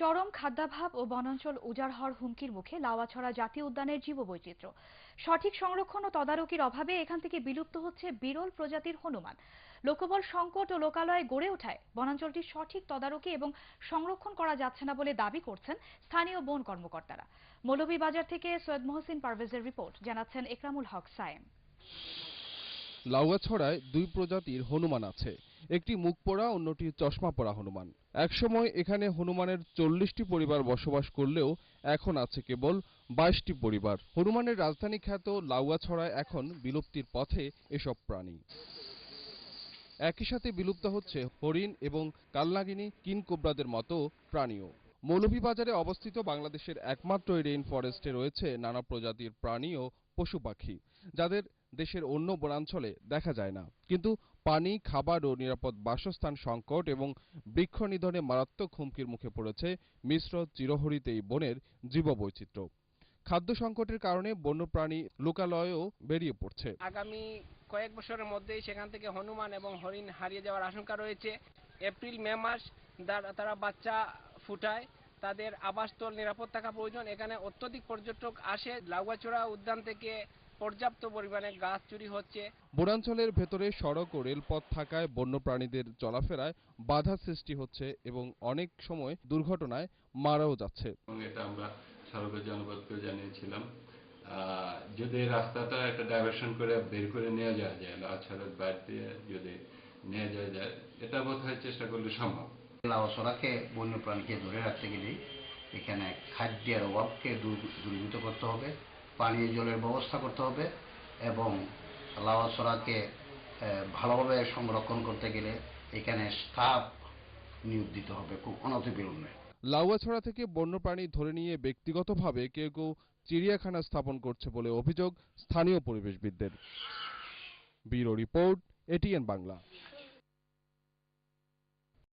চরম খাদ্যাভাব ও বনাঞ্চল উজাড় হওয়ার হুমকির মুখে লাওয়াছড়া জাতীয় উদ্যানের জীববৈচিত্র্য। সঠিক সংরক্ষণ ও তদারকির অভাবে এখান থেকে বিলুপ্ত হচ্ছে বিরল প্রজাতির হনুমান। লোকবল সংকট ও লোকালয়ে গড়ে ওঠায় বনাঞ্চলটির সঠিক তদারকি এবং সংরক্ষণ করা যাচ্ছে না বলে দাবি করছেন স্থানীয় বন কর্মকর্তারা। মৌলভীবাজার থেকে সৈয়দ মহসিন পারভেজের রিপোর্ট, জানাচ্ছেন একরামুল হক সায়েম। লাউয়াছড়ায় দুই প্রজাতির হনুমান আছে। একটি মুখ পোড়া, অন্যটি চশমা পরা হনুমান। একসময় এখানে হনুমানের চল্লিশটি পরিবার বসবাস করলেও এখন আছে কেবল বাইশটি পরিবার। হনুমানের রাজধানী খ্যাত লাউয়াছড়ায় এখন বিলুপ্তির পথে এসব প্রাণী। একই সাথে বিলুপ্ত হচ্ছে হরিণ এবং কালনাগিনী কিনকোবরাদের মতো প্রাণীও। মৌলভীবাজারে অবস্থিত বাংলাদেশের একমাত্র রেইন ফরেস্টে রয়েছে নানা প্রজাতির প্রাণী ও পশু পাখি, যাদের দেশের অন্য বনাঞ্চলে দেখা যায় না। কিন্তু পানি, খাবার ও নিরাপদ বাসস্থান সংকট এবং বৃক্ষ নিধনে মারাত্মক হুমকির মুখে পড়েছে মিশ্র চিরহরিত এই বনের জীববৈচিত্র্য। খাদ্য সংকটের কারণে বন্যপ্রাণী লোকালয়েও বেরিয়ে পড়ছে। আগামী কয়েক বছরের মধ্যেই সেখান থেকে হনুমান এবং হরিণ হারিয়ে যাওয়ার আশঙ্কা রয়েছে। এপ্রিল, মে মাস তারা বাচ্চা ফুটায়, তাদের আবাসস্থল নিরাপদ থাকা প্রয়োজন। এখানে অত্যধিক পর্যটক আসে। লাউগাচড়া উদ্যান থেকে পর্যাপ্ত পরিমাণে গাছ চুরি হচ্ছে। বনাঞ্চলের ভেতরে সড়ক ও রেলপথ থাকায় বন্যপ্রাণীদের চলাফেরায় বাধা সৃষ্টি হচ্ছে এবং অনেক সময় দুর্ঘটনায় মারাও যাচ্ছে। এবং এটা আমরা সরকার জনপদকে জানিয়েছিলাম। যদি এই রাস্তাটা একটা ডাইভারশন করে বের করে নিয়ে যাওয়া যায় লাউছড়ার বাইরে দিয়ে যদি নিয়ে যাওয়া যায় এটা বোধ হয় চেষ্টা করলে সম্ভব। লাউসরাকে বন্যপ্রাণীকে ধরে রাখতে গেলে এখানে খাদ্যের অভাবকে দূর- দূরীভূত করতে হবে। পানীয় জলের ব্যবস্থা করতে হবে এবং লাউসরাকে ভালোভাবে সংরক্ষণ করতে গেলে এখানে স্টাফ নিয়োগ দিতে হবে খুব অনতিবিলম্বে। লাউয়াছড়া থেকে বন্যপ্রাণী ধরে নিয়ে ব্যক্তিগতভাবে কেউ কেউ চিড়িয়াখানা স্থাপন করছে বলে অভিযোগ স্থানীয় পরিবেশবিদদের। Bureau report, ATN Bangla.